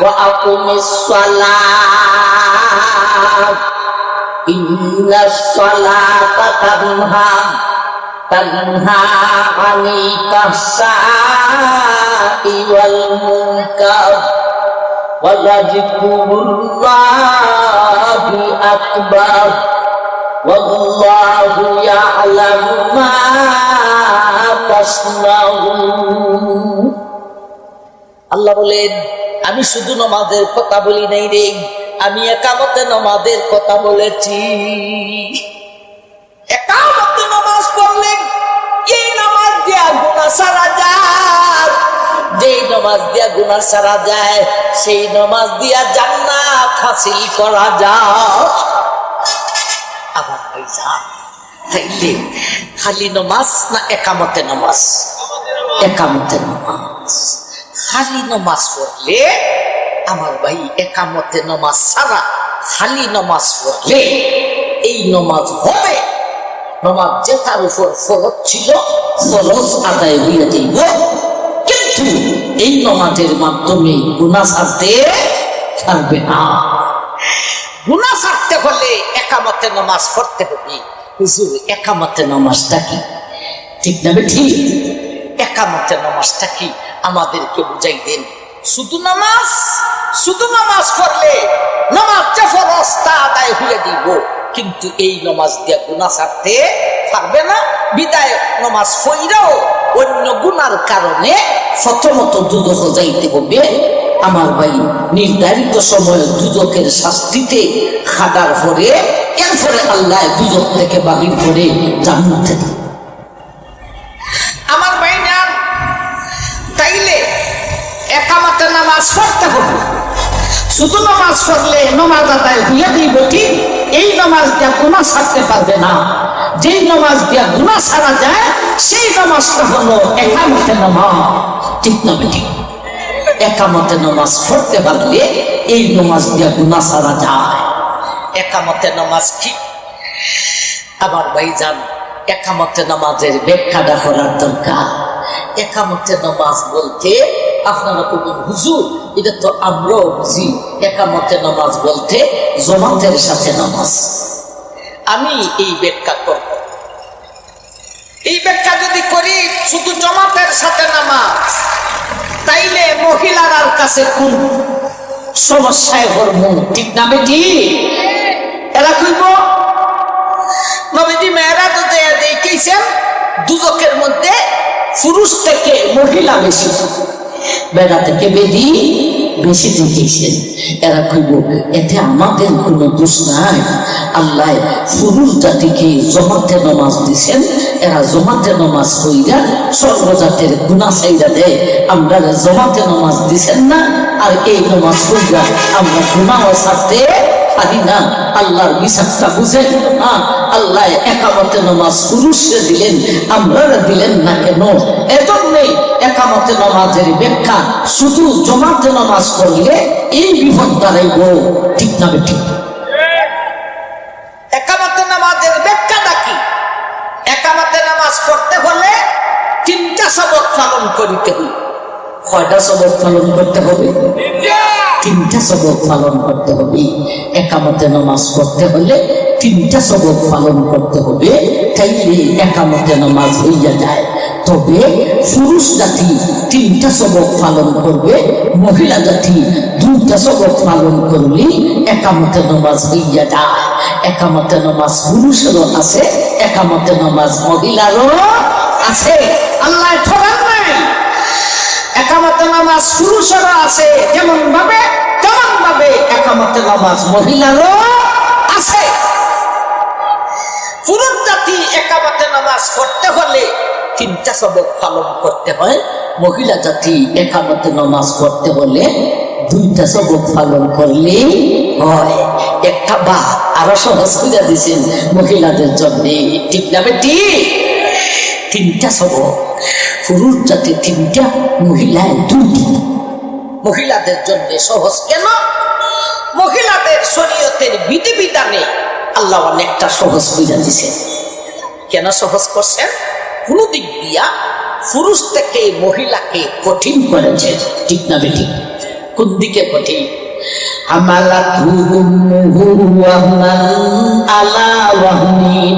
وأقم الصلاة إن الصلاة تنهى تنهى عن الفحشاء والمنكر ولذكر الله أكبر والله يعلم ما تصنعون আল্লাহ বলেন আমি শুধু নমাজের কথা বলি নাই রে। আমি একামতে নমাজের কথা বলেছি। একামতে নমাজ পড়লেন এই নামাজ দিয়া গুণা সারা যায়। যেই নমাজ দিয়া গুণা সারা যায়, সেই নমাজ দিয়া জান্নাত হাসিল করা যায়। আমার খালি নমাজ না একামতে নমাজ? একামতে নমাজ। খালি নমাজ পড়লে, আমার ভাই একামতে নমাজ ছাড়া খালি নমাজ পড়লে এই নমাজ হবে। নমাজ যে তার উপর ফরজ ছিল, ফরজ আদায় হইয়া যাইব। কিন্তু এই নমাজের মাধ্যমে গুণা ছাড়তে পারবে না। গুণা সারতে হলে একামতে নমাজ পড়তে হবে। হুজুর, একামতে নমাজটা কি? ঠিক না ঠিক একামতে নামাজটা কি আমাদেরকে বুঝাই দেন? শুধু নামাজ? শুধু নামাজ পড়লে নামাজটা ফরজ, তা আদায় হয়ে দিব। কিন্তু এই নামাজ দিয়ে গুণা ছাড়তে পারবে না। বিদায় নামাজ পড়াও অন্য গুনার কারণে প্রথমত দুদক যাইতে হবে। আমার ভাই নির্ধারিত সময়ে দুদকের শাস্তিতে খাদার পরে এরপরে আল্লাহ দুদক থেকে বাগির করে জান্নাতে দেবে পড়তে হবে শুধু নামাজ পড়লে নামাজ আদায় হইয়া দিব ঠিক, এই নামাজ দিয়া গুণা ছাড়তে পারবে না। যেই নামাজ দিয়া গুণা ছাড়া যায়, সেই নামাজটা হলো একামতে নামাজ। ঠিক না ঠিক একামতে নামাজ পড়তে পারলে এই নামাজ দিয়া গুণা ছাড়া যায়। একামতে নামাজ কি? আবার ভাই যান একামতে নামাজের ব্যাখ্যাটা করার দরকার। একামতে নামাজ বলতে আপনারা বলবেন হুজুর এটা তো আমরাও বুঝি, একামতে নামাজ বলতে জমাতের সাথে নামাজ। আমি এই ব্যাখ্যা করব। এই ব্যাখ্যা যদি করি, শুধু জমাতের সাথে নামাজ, তাইলে মহিলার কাছে কোন সমস্যায় হরম, ঠিক না বেটি? এরা কইব নবীজি মেয়েরা তো দেয়া দেখিয়েছেন, দুজকের মধ্যে পুরুষ থেকে মহিলা বেশি। বেড়া থেকে বেদি বেশি দেখিয়েছেন এরা কইব এতে আমাদের কোনো দোষ নাই। আল্লাহ পুরুষ জাতিকে জমাতে নমাজ দিছেন। এরা জমাতে নমাজ কইরা সর্বজাতের গুণা চাইরা দেয়। আমরা জমাতে নমাজ দিছেন না, আর এই নমাজ কইরা আমরা গুণাও ছাড়তে পারি না। আল্লাহর বিশ্বাসটা বুঝেন না আল্লাহ একামতে নামাজ পুরুষে দিলেন আমরা দিলেন না কেন? এজন্যই একামতে নামাজের ব্যাখ্যা, শুধু জমাতে নামাজ করলে এই বিপদ দাঁড়াইব। ঠিক না ঠিক? একামতে নামাজের একামতে নামাজ পড়তে হলে তিনটা সবক পালন করিতে হবে। কয়টা সবক পালন করতে হবে? তিনটা সবক পালন করতে হবে। একামতে নামাজ পড়তে হলে তিনটা সবক পালন করতে হবে। তাইলে একামতে নামাজ হইয়া যায়। তবে পুরুষ জাতি তিনটা সবক পালন করবে, মহিলা জাতি দুইটা সবক পালন করলে একামতে নামাজ হইয়া যায়। একামতে নামাজ পুরুষেরও আছে, একামতে নামাজ মহিলারও আছে। আল্লাহ নামাজ পুরুষেরও আছে যেমন ভাবে তেমন ভাবে একামতে নামাজ মহিলারও আছে। পুরুষ জাতি একামতে নামাজ পড়তে হলে তিনটা সবক পালন করতে হয়। মহিলা জাতি একামতে নামাজ পড়তে হলে দুইটা সবক পালন করলে হয়। একটা বা আরও সহজ করে দিয়েছেন মহিলাদের জন্য। ঠিক না বেটি? তিনটা সবক পুরুষ জাতি তিনটা মহিলায় দুইটা। মহিলাদের জন্য সহজ কেন? মহিলাদের শরীয়তের বিধি বিধানে আল্লাহ অনেকটা সহজ বুঝা দিছে কেন সহজ করছেন? কোন দিক দিয়া পুরুষ থেকে মহিলাকে কঠিন করেছে। ঠিক না বেটি কোন দিকে কঠিন? ওয়াহনান আলা ওয়াহনিন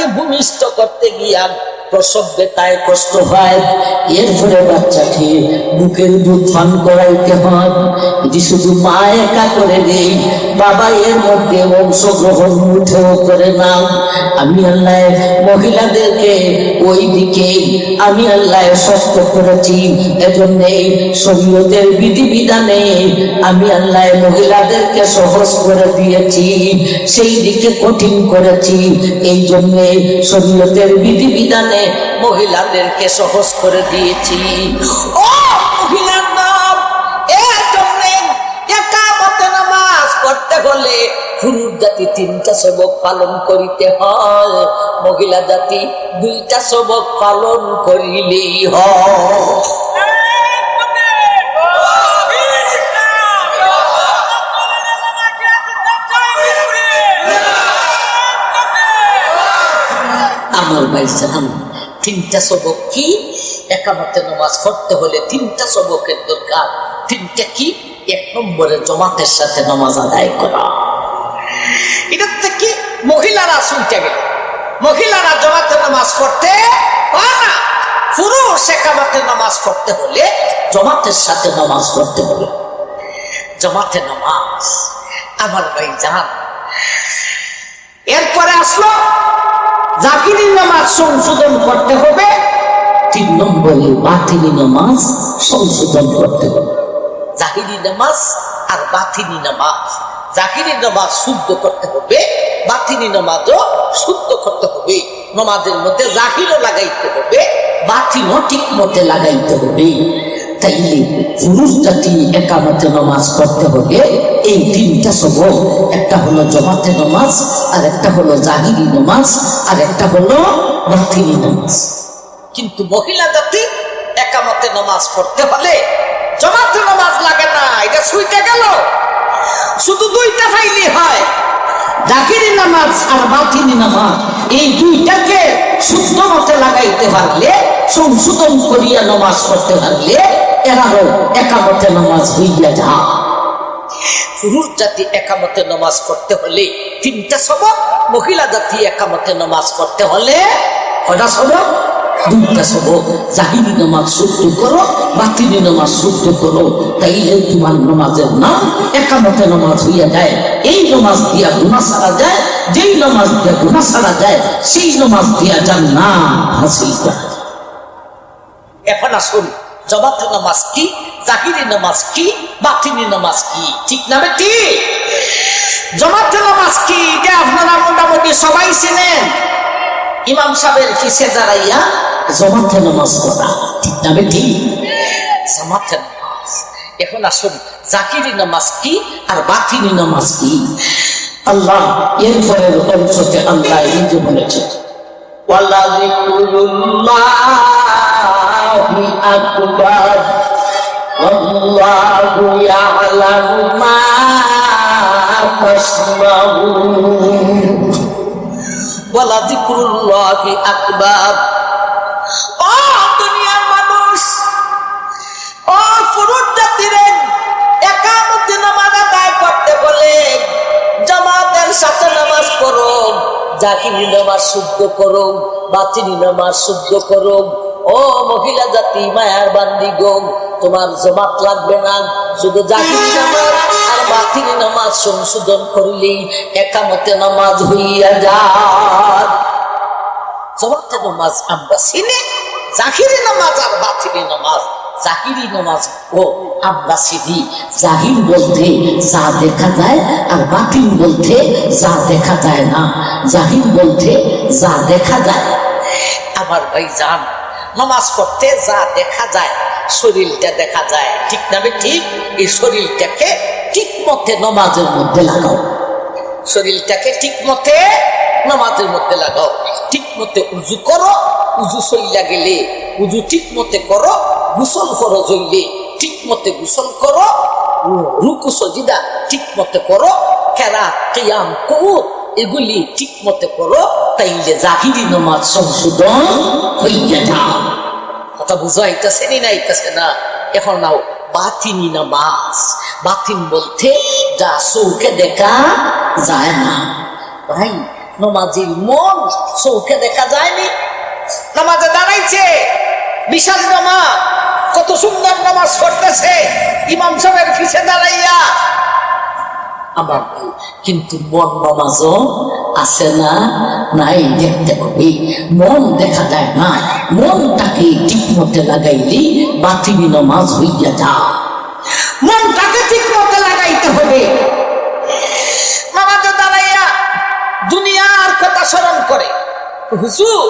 বাচ্চাকে ভূমিষ্ঠ করতে গিয়া প্রসব বেতায় কষ্ট হয়। এরপরে বাচ্চাকে বুকের দুধ পান করাইতে হয়। এটি শুধু মা একা করে দেই বাবা এর মধ্যে অংশগ্রহণ মুঠেও করে না আমি আল্লাহ মহিলাদেরকে ওই দিকে, আমি আল্লাহ শক্ত করেছি। এজন্য শরীয়তের বিধিবিধানে আমি আল্লাহ মহিলাদেরকে সহজ করে দিয়েছি, সেই দিকে কঠিন করেছি। এই জন্য শরীয়তের বিধিবিধানে মহিলাদেরকে সহজ করে দিয়েছি। ও মহিলার নাম নামাজ পড়তে হলে পুরুষ জাতি তিনটা সবক পালন করিতে হয়। মহিলা জাতি দুইটা সবক পালন করিলেই হয়। আমার তিনটা সবক কি? একামতে নামাজ পড়তে হলে তিনটা সবকের দরকার। তিনটা কি? এক নম্বরে জমাতের সাথে নামাজ আদায় করা। এটার থেকে মহিলারা শুনতে গেল। মহিলারা জমাতে নামাজ পড়তে পারে পুরুষ একামতে নামাজ পড়তে হলে জমাতের সাথে নামাজ পড়তে হবে। জমাতে নামাজ। আমার ভাই জান এরপরে আসলো জাকিরি নামাজ সংশোধন করতে হবে, তিন নম্বরে বাতিনি নামাজ সংশোধন করতে হবে। জাহিরি নামাজ আর বাতিনি নামাজ। জাহিরি নামাজ শুদ্ধ করতে হবে, বাতিনি নামাজও শুদ্ধ করতে হবে। নামাজের মধ্যে জাহিরও লাগাইতে হবে, বাতিনও ঠিক মতে লাগাইতে হবে। তাইলে পুরুষ জাতি একামতে নামাজ পড়তে হলে এই তিনটা সবক, একটা হলো জমাতে নামাজ, আর একটা হলো জাহিরি নামাজ, আর একটা হলো বাতিনি নামাজ। কিন্তু মহিলা জাতি একামতে নামাজ পড়তে হলে জমাতে নামাজ লাগে না, এটা শুইতে গেল। শুধু দুইটা ফাইলি হয় জাকিরি নামাজ আর বাতিনি নামাজ। এই দুইটাকে শুদ্ধ মতে লাগাইতে পারলে, সংশোধন করিয়া নামাজ পড়তে পারলে এরাও একামতে নামাজ হইয়া যা। পুরুষ জাতি একামতে নামাজ পড়তে হলে তিনটা সবক মহিলা জাতি একামতে নামাজ পড়তে হলে কটা সবক? দুইটা সবক। জাহিরি নামাজ শুদ্ধ করো বাতিনি নামাজ শুদ্ধ করো, তাইলে তোমার নামাজের নাম একামতে নামাজ হইয়া যায়। এই নামাজ দিয়া গুণা সারা যায়, যেই নামাজ দিয়া গুণা সারা যায়, সেই নামাজ দিয়া যান না হাসিল করা। এখন আসুন জবাতে নামাজ কি? জাহিরি নামাজ কি? বাতিনি নামাজ কি? ঠিক না বেটি? জমাতে নামাজ কি? এটা আপনারা মোটামুটি সবাই চেনেন? ইমাম সাহেবের কিসে দাঁড়াইয়া জমাতে নামাজ পড়া। ঠিক না বেটি? জমাতে নামাজ। এখন আসুন জাকিরি নামাজ কি আর বাতিনি নামাজ কি? আল্লাহ এর পরের অংশতে আল্লাহ নিজে বলেছে যিকরুল্লাহি আকবার والله يعلم ما تصنعون বলা জিক্রুল্লাহি আকবার ও দুনিয়ার মানুষ ও পুরুষ জাতিরে একামতে নামাজ আদায় করতে বলে জামাতের সাথে নামাজ পড়ো জাকিরি নামাজ শুদ্ধ করো বাতিনি নামাজ শুদ্ধ করো ও মহিলা জাতি, মায়ার বান্দি গো, তোমার জমাত লাগবে না। শুধু জাকিরি নামাজ আর বাতিনি নামাজ সংশোধন করলেই একামতে নামাজ হইয়া যায়। জমাতে নামাজ আমরা চিনি, জাহিরি নামাজ আর বাতিনি নামাজ। জাহিরি নামাজ ও আমরা চিনি জাহির বলতে যা দেখা যায় আর বাতিন বলতে যা দেখা যায় না। জাহির বলতে যা দেখা যায়। আমার ভাই জান নামাজ পড়তে যা দেখা যায়, শরীরটা দেখা যায়। ঠিক না ঠিক? এই শরীরটাকে ঠিক মতে নমাজের মধ্যে লাগাও। শরীরটাকে ঠিক মতে নামাজের মধ্যে লাগাও। ঠিক মতে উজু করো, উজু সইলা গেলে উজু ঠিক মতে করো, গোসল করো জইলে ঠিক মতে গোসল করো রুকু সজিদা ঠিক মতে করো খেরা কিয়াম করো এগুলি ঠিক মতে করো, তাইলে জাহিরি নমাজ সংশোধন হইয়া যাও। কথা বুঝাইতেছে নি না আইতেছে না? এখন নাও, বাতিনি নামাজ। বাতিন বলতে যা চৌকে দেখা যায় না। ভাই, নমাজির মন চৌকে দেখা যায়নি নামাজে দাঁড়াইছে, বিশাল নামাজ, কত সুন্দর নামাজ পড়তেছে। ইমাম সাহেবের ফিসে দাঁড়াইয়া ভাই কিন্তু মন নমাজও আছে না, নাই দেখতে হবে মন দেখা যায় না। মনটাকে ঠিক মতে লাগাইলে বাতিনি নমাজ হইয়া যা। মনটাকে ঠিক মতে লাগাইতে হবে। দাঁড়াইয়া দুনিয়ার কথা স্মরণ করে। হুজুর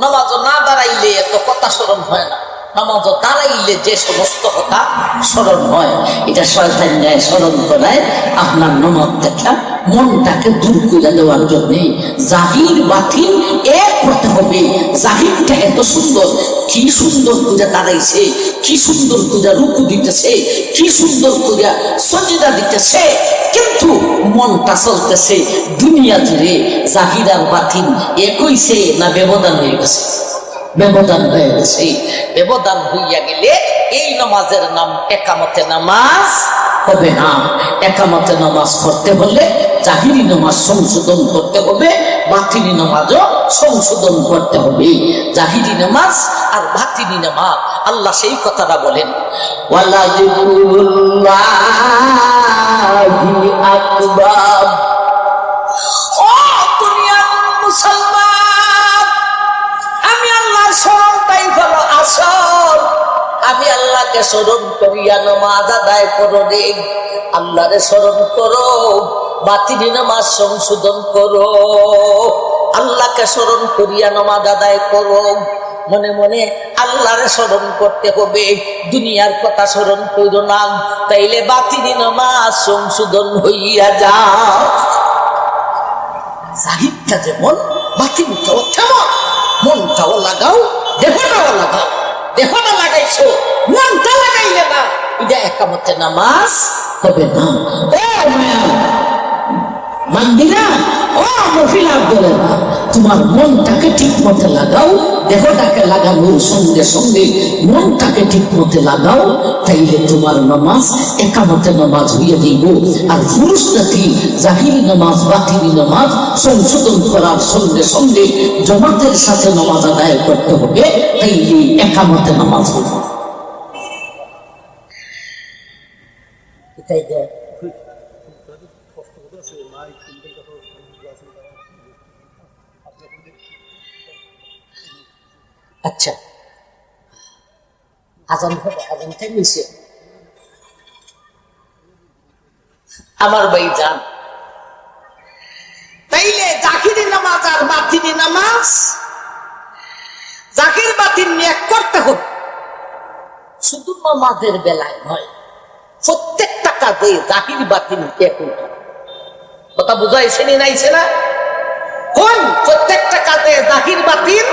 নামাজ না দাঁড়াইলে এত কথা স্মরণ হয় না। নামাজ দাঁড়াইলে যে সমস্ত কথা স্মরণ হয়, এটা শয়তান দেয় স্মরণ করায় আপনার নমাজ দেখা মনটাকে দূর করে দেওয়ার জন্যে জাহির বাতিল এক করতে হবে। জাহিরটা এত সুন্দর, কি সুন্দর পূজা দাঁড়াইছে, কি সুন্দর পূজা রুকু দিতেছে, কি সুন্দর পূজা সজিদা দিতেছে, কিন্তু মনটা চলতেছে দুনিয়া জুড়ে জাহির আর বাতিল একইছে না ব্যবধান হয়ে গেছে। ব্যবধান হয়ে গেছে। ব্যবধান হইয়া গেলে এই নামাজের নাম একামতে নামাজ হবে না। একামতে নামাজ পড়তে হলে জাহিরি নামাজ সংশোধন করতে হবে বাতিনি নামাজও সংশোধন করতে হবে। জাহিরি নামাজ আর বাতিনি নামাজ আল্লাহ সেই কথাটা বলেন। ওয়ালা আকবার। আল্লাহকে স্মরণ করিয়া নমাজ আদায় করো রে। আল্লাহরে স্মরণ করো বাতিনি নামাজ সংশোধন করো। আল্লাহকে স্মরণ করিয়া নমাজ আদায় করো। মনে মনে আল্লাহরে স্মরণ করতে হবে। দুনিয়ার কথা স্মরণ করো না, তাইলে বাতিনি নামাজ সংশোধন হইয়া যা। জাহিদটা যেমন বাতিনটাও তেমন মনটাও লাগাও, দেহটাও লাগাও। দেহটা লাগাইছো, মনটা লাগাইলে না। এটা একামতে নামাজ হবে না। ও মায়া মান্দিরা ও বলে না তোমার মনটাকে ঠিক মতে লাগাও দেহটাকে লাগানোর সঙ্গে সঙ্গে মনটাকে ঠিক মতে লাগাও তাইলে তোমার নামাজ একামতে নামাজ হইয়া দিব আর পুরুষ জাতি জাহিরি নামাজ বাতিনি নামাজ সংশোধন করার সঙ্গে সঙ্গে জমাতের সাথে নামাজ আদায় করতে হবে তাইলে একামতে নামাজ হবে এটাই দেয় আচ্ছা। আজান হবে, আজান থাকছে আমার যান। তাইলে জাকিরি নামাজ আর বাতিনি নামাজ, জাকির বাতিল নিয়ে করতে হবে। শুধু নামাজের বেলায় নয়, প্রত্যেকটা কাজে জাহির বাতিল এক কথা বুঝাইছে নি নাইছে না কোন প্রত্যেকটা কাজে জাহির বাতিল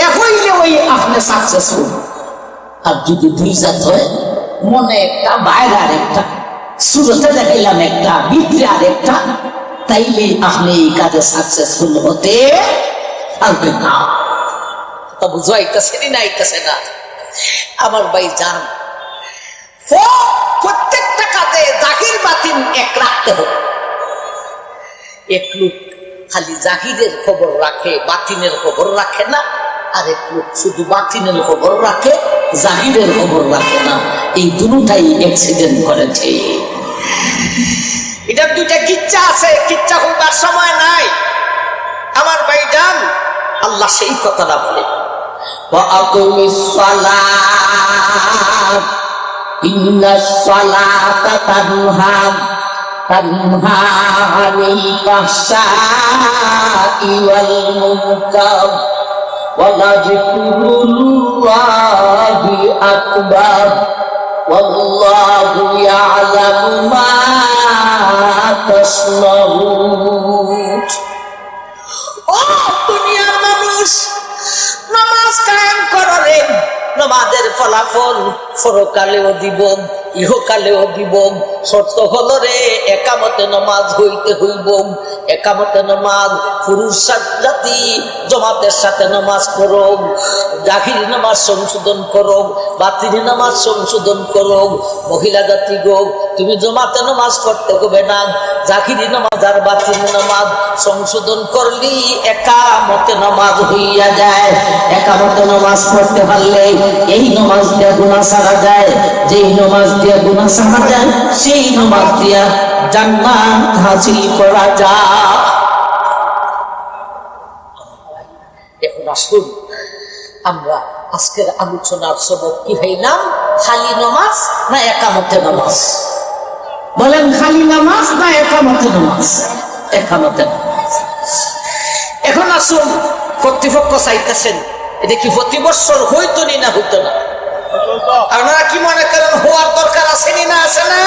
এ হইলে ওই আপনি সাকসেসফুল আর যদি দুই জাত হয়, মনে একটা বাইরে আর একটা শুরুতে দেখাইলাম একটা ভিতরে একটা, তাইলে আপনি এই কাজে সাকসেসফুল হতে পারবেন না। তা বুঝাইতেছে নি না আইতেছে না? আমার ভাই যান প্রত্যেকটা কাজে জাহির বাতিন এক রাখতে হবে। এক লোক খালি জাহিদের খবর রাখে বাতিনের খবর রাখে না। আরে শুধু বাতিনের খবর রাখে জাহিরের খবর রাখে না। এই দুটাই অ্যাক্সিডেন্ট করেছে। এটার দুইটা কিচ্ছা আছে কিচ্ছা হইবার সময় নাই। আমার ভাই যান আল্লাহ সেই কথাটা বলে। ইন্না সলাতা তানহা। تنهى تنهى عن الفحشاء والمنكر ولذكر الله أكبر والله يعلم ما تصنعون ও দুনিয়ার মানুষ নামাজ কায়েম করো ফলাফল পরকালেও দিব, ইহকালেও দিব। শর্ত হল রে, একামতে নমাজ হইতে হইব। একামতে নমাজ, পুরুষ জাতি জমাতের সাথে নামাজ পড়ো জাহিরি নামাজ সংশোধন করো বাতিনি নামাজ সংশোধন করো মহিলা জাতি গো, তুমি জমাতে নামাজ পড়তে হবে না। জাহিরি নামাজ আর বাতিনি নামাজ সংশোধন করলি, একামতে নামাজ হইয়া যায়। একামতে নামাজ পড়তে পারলে এই নামাজ দিয়া গুণা সারা যায় যেই নামাজ দিয়া গুণা সারা যায় সেই নামাজ দিয়া জান্নাত হাসিল করা যায়। এখন আসুন আমরা আজকের আলোচনার সবক কি হইলাম? খালি নমাজ না একামতে নমাজ? বলেন খালি নামাজ না একামতে নামাজ? একামতে নামাজ। এখন আসুন কর্তৃপক্ষ চাইতেছেন এটা কি প্রতি বছর হইতো নি না হইতো না? আপনারা কি মনে করেন, হওয়ার দরকার আসেনি না আসে না?